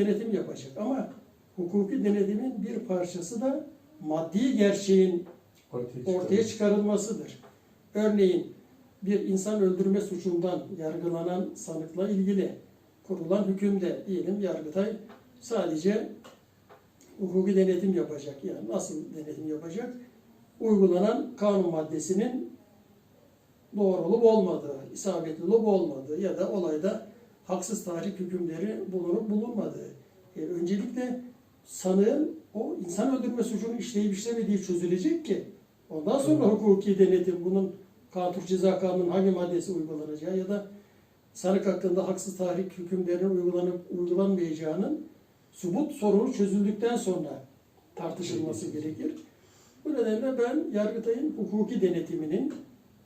denetim yapacak. Ama hukuki denetimin bir parçası da maddi gerçeğin Ortaya, ortaya çıkarılmasıdır. Örneğin bir insan öldürme suçundan yargılanan sanıkla ilgili kurulan hükümde diyelim Yargıtay sadece hukuki denetim yapacak. Yani nasıl denetim yapacak? Uygulanan kanun maddesinin doğru olup olmadığı, isabetli olup olmadığı ya da olayda haksız tahrik hükümleri bulunup bulunmadığı. E, öncelikle sanığın o insan öldürme suçunu işleyip işlemediği çözülecek ki ondan sonra Hı. hukuki denetim bunun Kanun Ceza Kanunu'nun hangi maddesi uygulanacağı ya da sanık hakkında haksız tahrik hükümlerinin uygulanıp uygulanmayacağının subut sorunu çözüldükten sonra tartışılması gerekir. Bu nedenle ben Yargıtay'ın hukuki denetiminin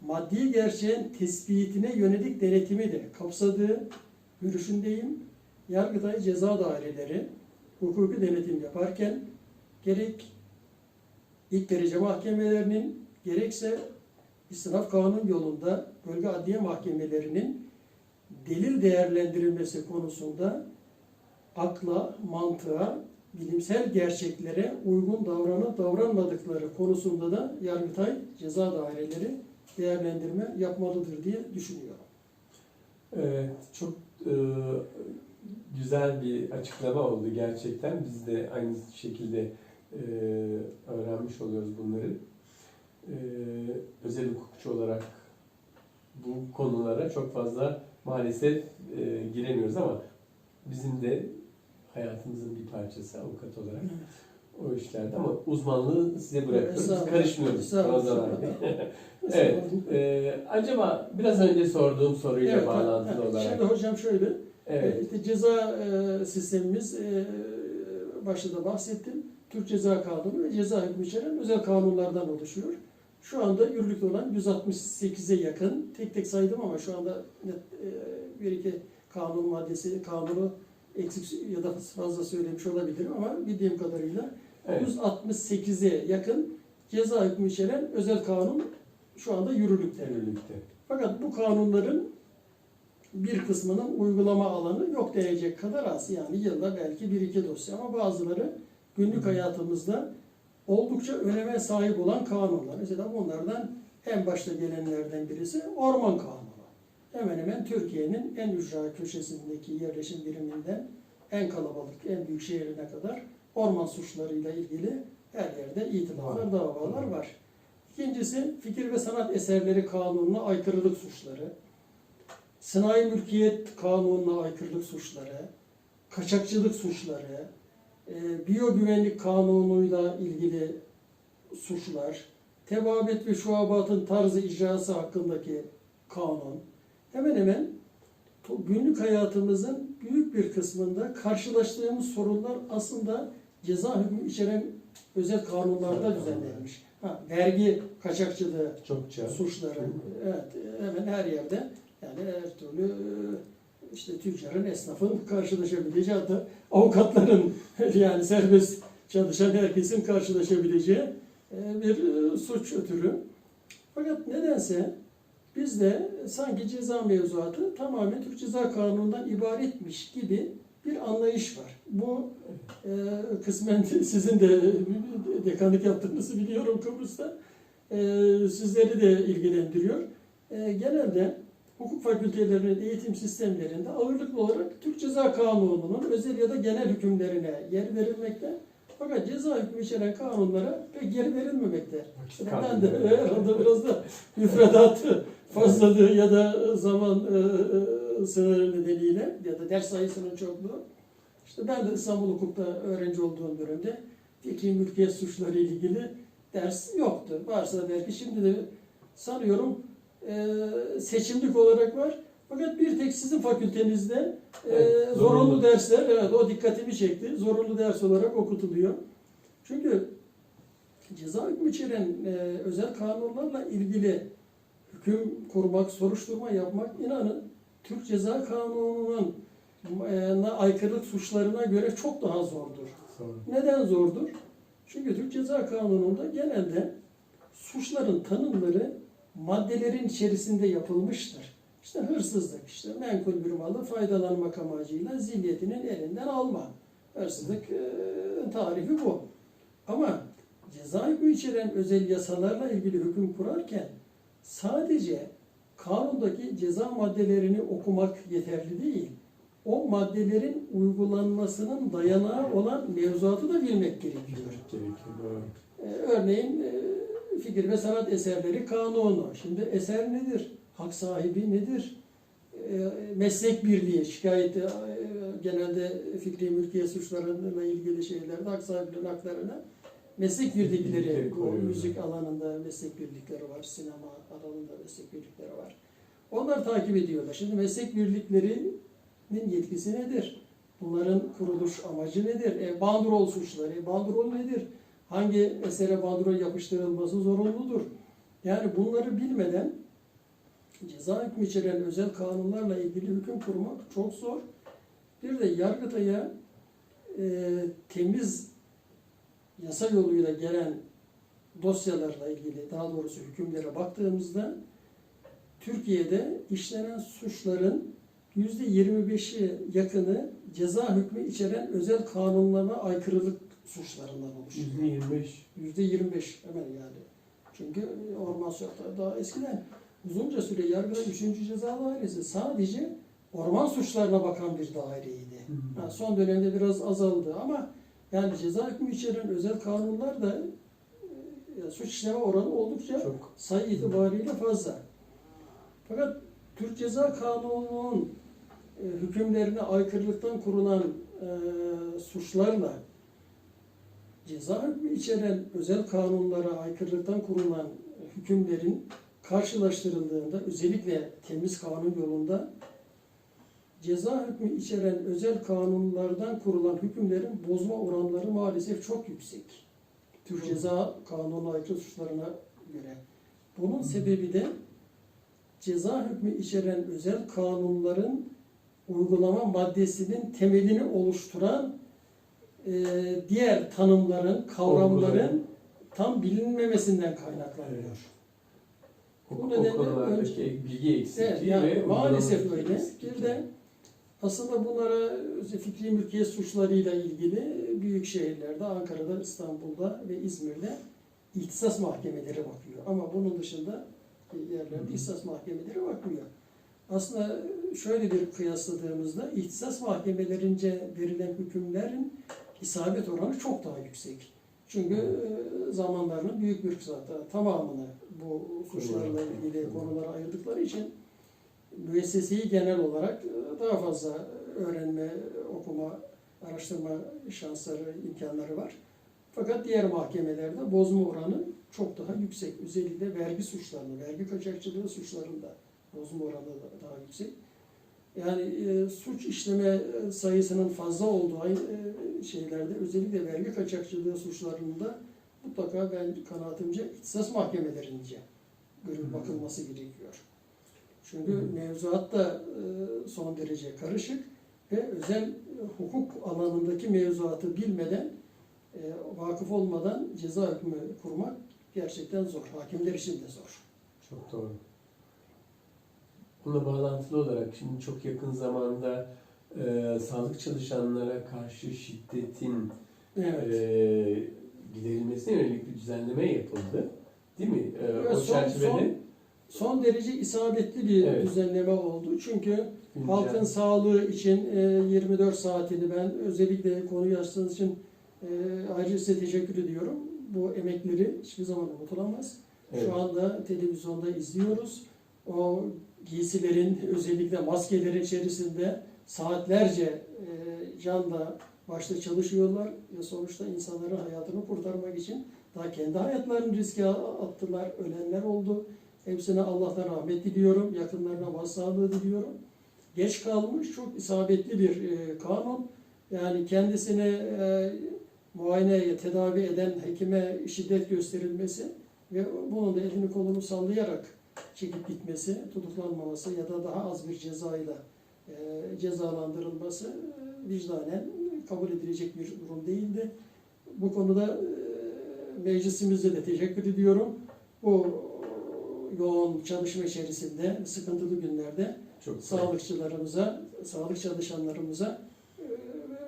maddi gerçeğin tespitine yönelik denetimi de kapsadığı görüşündeyim. Yargıtay ceza daireleri hukuki denetim yaparken gerek ilk derece mahkemelerinin gerekse istinaf kanun yolunda bölge adliye mahkemelerinin delil değerlendirilmesi konusunda akla, mantığa, bilimsel gerçeklere uygun davranıp davranmadıkları konusunda da Yargıtay ceza daireleri değerlendirme yapmalıdır diye düşünüyorum. Evet, çok e, güzel bir açıklama oldu gerçekten. Biz de aynı şekilde e, öğrenmiş oluyoruz bunları. E, özel hukukçu olarak bu konulara çok fazla maalesef e, giremiyoruz ama bizim de hayatımızın bir parçası avukat olarak o işlerde ama uzmanlığı size bırakıyoruz. Estağfurullah. karışmıyoruz. Estağfurullah. Ramazan abi. Evet. Ee, acaba biraz önce sorduğum soruyla Evet, bağlantılı evet. olarak. Şimdi hocam şöyle, Evet. e, işte ceza e, sistemimiz e, başta da bahsettim. Türk Ceza Kanunu ve ceza hükmü içeren özel kanunlardan oluşuyor. Şu anda yürürlükte olan 168'e yakın, tek tek saydım ama şu anda net, e, bir iki kanun maddesi, kanunu eksik ya da fazla söylemiş olabilirim ama bildiğim kadarıyla evet. 168'e yakın ceza hükmü içeren özel kanun şu anda yürürlükte. Yürürlükte. Fakat bu kanunların bir kısmının uygulama alanı yok denecek kadar az. Yani yılda belki bir iki dosya ama bazıları günlük hayatımızda oldukça öneme sahip olan kanunlar. Mesela bunlardan en başta gelenlerden birisi Orman Kanunu. Hemen hemen Türkiye'nin en ücra köşesindeki yerleşim biriminden en kalabalık, en büyük şehrine kadar orman suçlarıyla ilgili her yerde itibarlar, Var. davalar var. İkincisi fikir ve sanat eserleri kanununa aykırılık suçları, sanayi mülkiyet kanununa aykırılık suçları, kaçakçılık suçları, e, biyogüvenlik kanunuyla ilgili suçlar, tebabet ve şuabatın tarzı icrası hakkındaki kanun, hemen hemen günlük hayatımızın büyük bir kısmında karşılaştığımız sorunlar aslında ceza hükmü içeren özel kanunlarda düzenlenmiş. Ha, vergi kaçakçılığı Çokça. suçları evet hemen her yerde yani her türlü işte tüccarın, esnafın karşılaşabileceği hatta avukatların yani serbest çalışan herkesin karşılaşabileceği e, bir e, suç türü. Fakat nedense bizde sanki ceza mevzuatı tamamen Türk Ceza Kanunu'ndan ibaretmiş gibi bir anlayış var. Bu e, kısmen sizin de dekanlık yaptığınızı biliyorum Kıbrıs'ta. E, sizleri de ilgilendiriyor. E, genelde hukuk fakültelerinin eğitim sistemlerinde ağırlıklı olarak Türk Ceza Kanunu'nun özel ya da genel hükümlerine yer verilmekte. Fakat ceza hükmü içeren kanunlara pek yer verilmemekte. İşte ben de herhalde biraz da müfredatı fazlalığı ya da zaman e, e, sınırı nedeniyle ya da ders sayısının çokluğu. İşte ben de İstanbul Hukuk'ta öğrenci olduğum dönemde fikri mülkiyet suçları ile ilgili ders yoktu. Varsa belki şimdi de sanıyorum e, seçimlik olarak var. Fakat bir tek sizin fakültenizde e, Evet, zorunlu zorunlu. dersler, evet o dikkatimi çekti. Zorunlu ders olarak okutuluyor. Çünkü ceza hükmü içeren e, özel kanunlarla ilgili hüküm kurmak, soruşturma yapmak inanın Türk Ceza Kanunu'nun e, aykırılık suçlarına göre çok daha zordur. Neden zordur? Çünkü Türk Ceza Kanunu'nda genelde suçların tanımları maddelerin içerisinde yapılmıştır. İşte hırsızlık, işte menkul bir malı faydalanmak amacıyla zilyetinin elinden alma. Hırsızlık e, tarifi bu. Ama ceza hükmü içeren özel yasalarla ilgili hüküm kurarken sadece kanundaki ceza maddelerini okumak yeterli değil. O maddelerin uygulanmasının dayanağı olan mevzuatı da bilmek gerekiyor. Ee, örneğin e, fikir ve sanat eserleri kanunu. Şimdi eser nedir? Hak sahibi nedir? E, meslek birliği, şikayeti e, genelde fikri mülkiye suçlarıyla ilgili şeylerde hak sahiplerinin haklarına meslek birlikleri, bu müzik alanında meslek birlikleri var, sinema alanında meslek birlikleri var. Onlar takip ediyorlar. Şimdi meslek birliklerinin yetkisi nedir? Bunların kuruluş amacı nedir? E, bandrol suçları, e, bandrol nedir? Hangi esere bandrol yapıştırılması zorunludur? Yani bunları bilmeden ceza hükmü içeren özel kanunlarla ilgili hüküm kurmak çok zor. Bir de Yargıtay'a e, temiz yasa yoluyla gelen dosyalarla ilgili daha doğrusu hükümlere baktığımızda Türkiye'de işlenen suçların %25'i yakını ceza hükmü içeren özel kanunlara aykırılık suçlarından oluşuyor. Yüzde yirmi beş. Yüzde 25 hemen yani. Çünkü orman suçları daha eskiden uzunca süre Yargıtay 3. Ceza Dairesi sadece orman suçlarına bakan bir daireydi. Hı. Ha, son dönemde biraz azaldı ama yani ceza hükmü içeren özel kanunlar da e, suç işleme oranı oldukça Çok. sayı itibariyle fazla. Fakat Türk Ceza Kanunu'nun e, hükümlerine aykırılıktan kurulan e, suçlarla ceza hükmü içeren özel kanunlara aykırılıktan kurulan hükümlerin karşılaştırıldığında özellikle temiz kanun yolunda ceza hükmü içeren özel kanunlardan kurulan hükümlerin bozma oranları maalesef çok yüksek. Türk. Ceza Kanunu'na aykırı suçlarına göre. Bunun sebebi de ceza hükmü içeren özel kanunların uygulama maddesinin temelini oluşturan e, diğer tanımların, kavramların tam bilinmemesinden kaynaklanıyor. Evet. Bu nedenle konulardaki bilgi eksikliği Evet, yani ve maalesef öyle. Bir de aslında bunlara fikri mülkiyet suçlarıyla ilgili büyük şehirlerde, Ankara'da, İstanbul'da ve İzmir'de ihtisas mahkemeleri bakıyor. Ama bunun dışında yerlerde ihtisas mahkemeleri bakmıyor. Aslında şöyle bir kıyasladığımızda ihtisas mahkemelerince verilen hükümlerin isabet oranı çok daha yüksek. Çünkü e, zamanlarının büyük bir kısmı tamamını bu suçlarla ilgili konulara ayırdıkları için müesseseyi genel olarak e, daha fazla öğrenme, okuma, araştırma şansları, imkanları var. Fakat diğer mahkemelerde bozma oranı çok daha yüksek. Özellikle vergi suçlarında, vergi kaçakçılığı suçlarında bozma oranı da daha yüksek. Yani e, suç işleme sayısının fazla olduğu e, şeylerde özellikle vergi kaçakçılığı suçlarında mutlaka ben kanaatimce ihtisas mahkemelerince görüp Hı. bakılması gerekiyor. Çünkü mevzuat da e, son derece karışık ve özel hukuk alanındaki mevzuatı bilmeden, e, vakıf olmadan ceza hükmü kurmak gerçekten zor. Hakimler için de zor. Çok doğru. Buna bağlantılı olarak şimdi çok yakın zamanda e, sağlık çalışanlara karşı şiddetin Evet. e, giderilmesine yönelik bir düzenleme yapıldı. Değil mi? E, Evet, o son- çerçevede son- Son derece isabetli bir Evet. düzenleme oldu. Çünkü güncel- halkın sağlığı için e, 24 saatini ben özellikle konuyu açtığınız için e, ayrıca size teşekkür ediyorum. Bu emekleri hiçbir zaman unutulamaz. Evet. Şu anda televizyonda izliyoruz. O giysilerin, özellikle maskelerin içerisinde saatlerce e, canla başta çalışıyorlar ve sonuçta insanların hayatını kurtarmak için daha kendi hayatlarını riske attılar. Ölenler oldu. Hepsine Allah'tan rahmet diliyorum. Yakınlarına başsağlığı diliyorum. Geç kalmış çok isabetli bir e, kanun. Yani kendisini e, muayene, tedavi eden hekime şiddet gösterilmesi ve bunun da elini kolunu sallayarak çekip gitmesi, tutuklanmaması ya da daha az bir cezayla e, cezalandırılması e, vicdanen kabul edilecek bir durum değildi. Bu konuda e, meclisimizde de teşekkür ediyorum. Bu yoğun çalışma içerisinde, sıkıntılı günlerde çok sağlıkçılarımıza, sağlık çalışanlarımıza e,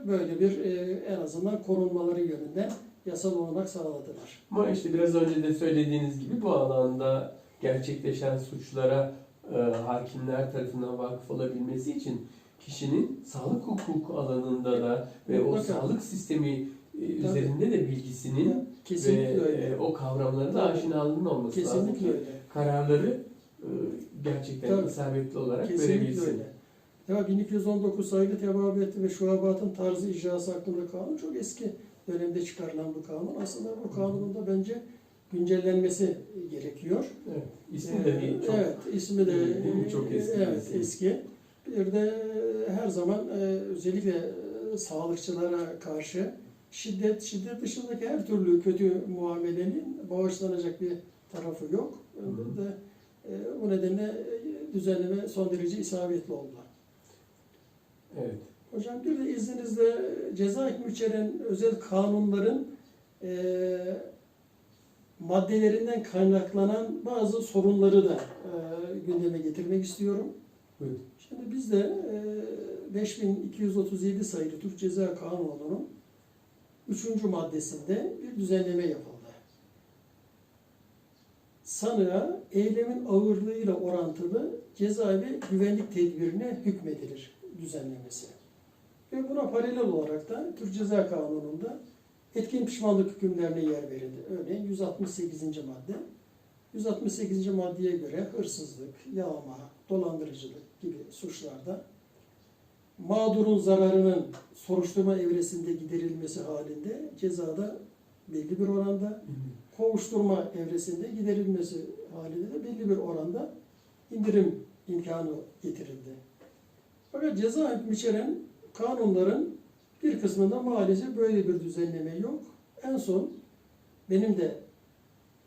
böyle bir e, en azından korunmaları yönünden yasal olanak sağladılar. Ama işte biraz önce de söylediğiniz gibi bu alanda gerçekleşen suçlara e, hakimler tarafından vakıf olabilmesi için kişinin sağlık hukuku alanında da ve o Mutlaka. sağlık sistemi e, üzerinde de bilgisinin Kesinlikle ve öyle. e, o kavramlara da aşinalığının olması lazım Kesinlikle ki öyle. kararları e, gerçekten Tabii. isabetli olarak Kesinlikle verebilsin. öyle. Ya 1219 sayılı tebabeti ve şuabatın tarzı icrası hakkında kanun çok eski dönemde çıkarılan bu kanun. Aslında bu kanunun da bence güncellenmesi gerekiyor. Evet. İsmi de bir çok Evet, ismi de? Çok eski Evet, isim. eski. Bir de her zaman e, özellikle sağlıkçılara karşı şiddet, şiddet dışındaki her türlü kötü muamelenin bağışlanacak bir tarafı yok. Ve e, bu nedenle e, düzenleme son derece isabetli oldu. evet. Hocam bir de izninizle ceza hükmü içeren özel kanunların e, maddelerinden kaynaklanan bazı sorunları da e, gündeme getirmek istiyorum. Buyurun. Şimdi bizde e, 5237 sayılı Türk Ceza Kanunu'nun 3. maddesinde bir düzenleme yapıldı. Sanığa eylemin ağırlığıyla orantılı ceza ve güvenlik tedbirine hükmedilir düzenlemesi. Ve buna paralel olarak da Türk Ceza Kanunu'nda etkin pişmanlık hükümlerine yer verildi. Örneğin 168. madde. 168. maddeye göre hırsızlık, yağma, dolandırıcılık gibi suçlarda mağdurun zararının soruşturma evresinde giderilmesi halinde cezada belli bir oranda, kovuşturma evresinde giderilmesi halinde de belli bir oranda indirim imkanı getirildi. Fakat ceza hükmü içeren kanunların bir kısmında maalesef böyle bir düzenleme yok. En son benim de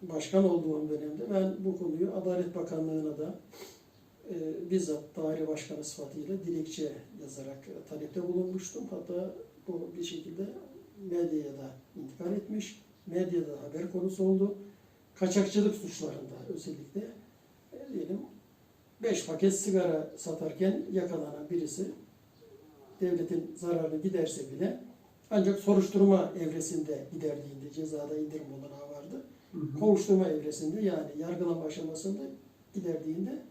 başkan olduğum dönemde ben bu konuyu Adalet Bakanlığı'na da e, bizzat daire başkanı sıfatıyla dilekçe yazarak e, talepte bulunmuştum. Hatta bu bir şekilde medyaya da intikal etmiş. Medyada da haber konusu oldu. Kaçakçılık suçlarında özellikle e, diyelim 5 paket sigara satarken yakalanan birisi devletin zararını giderse bile ancak soruşturma evresinde giderdiğinde cezada indirim olanağı vardı. Hı hı. Kovuşturma evresinde yani yargılama aşamasında giderdiğinde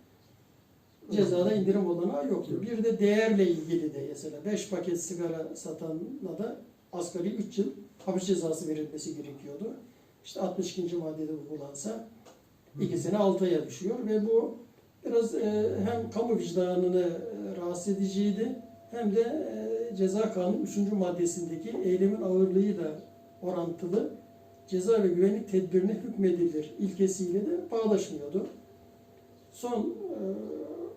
cezada indirim olanağı yoktu. Bir de değerle ilgili de mesela 5 paket sigara satanla da asgari 3 yıl hapis cezası verilmesi gerekiyordu. İşte 62. maddede uygulansa 2 sene 6 aya düşüyor ve bu biraz e, hem kamu vicdanını e, rahatsız ediciydi hem de e, ceza kanunu 3. maddesindeki eylemin ağırlığıyla orantılı ceza ve güvenlik tedbirine hükmedilir ilkesiyle de bağdaşmıyordu. Son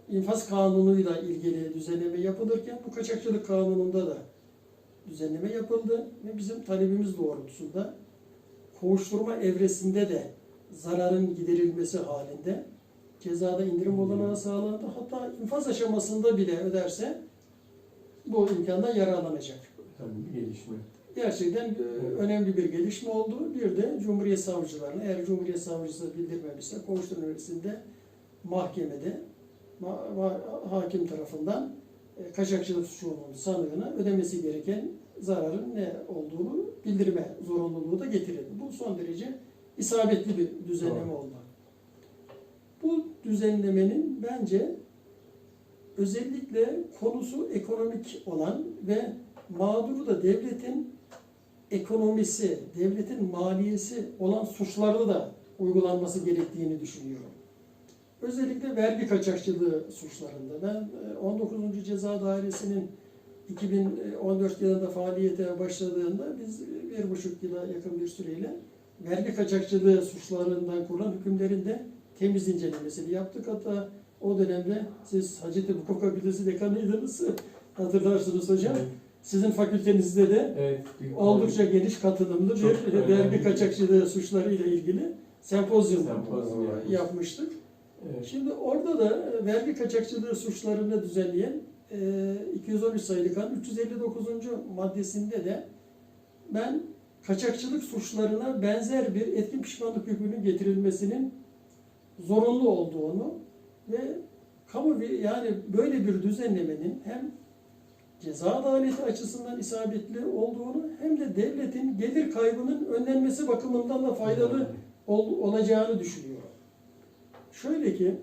infaz kanunuyla ilgili düzenleme yapılırken bu kaçakçılık kanununda da düzenleme yapıldı ve bizim talebimiz doğrultusunda kovuşturma evresinde de zararın giderilmesi halinde cezada indirim olanağı sağlandı. Hatta infaz aşamasında bile öderse bu imkandan yararlanacak. Tabii bir gelişme. Gerçekten e, Evet. önemli bir gelişme oldu. Bir de Cumhuriyet Savcılarına, eğer Cumhuriyet Savcısı bildirmemişse kovuşturma evresinde mahkemede ma- ma- hakim tarafından e, kaçakçılık suçunun sanığına ödemesi gereken zararın ne olduğunu bildirme zorunluluğu da getirildi. Bu son derece isabetli bir düzenleme oldu. Bu düzenlemenin bence özellikle konusu ekonomik olan ve mağduru da devletin ekonomisi, devletin maliyesi olan suçlarda da uygulanması gerektiğini düşünüyorum. Özellikle vergi kaçakçılığı suçlarında. Ben e, 19. Ceza Dairesi'nin 2014 yılında faaliyete başladığında biz bir buçuk yıla yakın bir süreyle vergi kaçakçılığı suçlarından kurulan hükümlerin de temiz incelemesini yaptık. Hatta o dönemde siz Hacettepe Hukuk Fakültesi dekanıydınız. Hatırlarsınız hocam. Evet. Sizin fakültenizde de Evet. oldukça geniş katılımlı Çok bir vergi kaçakçılığı suçlarıyla ilgili sempozyum, Sempozyum yapmıştık. Evet. Şimdi orada da e, vergi kaçakçılığı suçlarını düzenleyen e, 213 sayılı kanun 359. maddesinde de ben kaçakçılık suçlarına benzer bir etkin pişmanlık hükmünün getirilmesinin zorunlu olduğunu ve kamu bir- yani böyle bir düzenlemenin hem ceza adaleti açısından isabetli olduğunu hem de devletin gelir kaybının önlenmesi bakımından da faydalı ol- olacağını düşünüyorum. Şöyle ki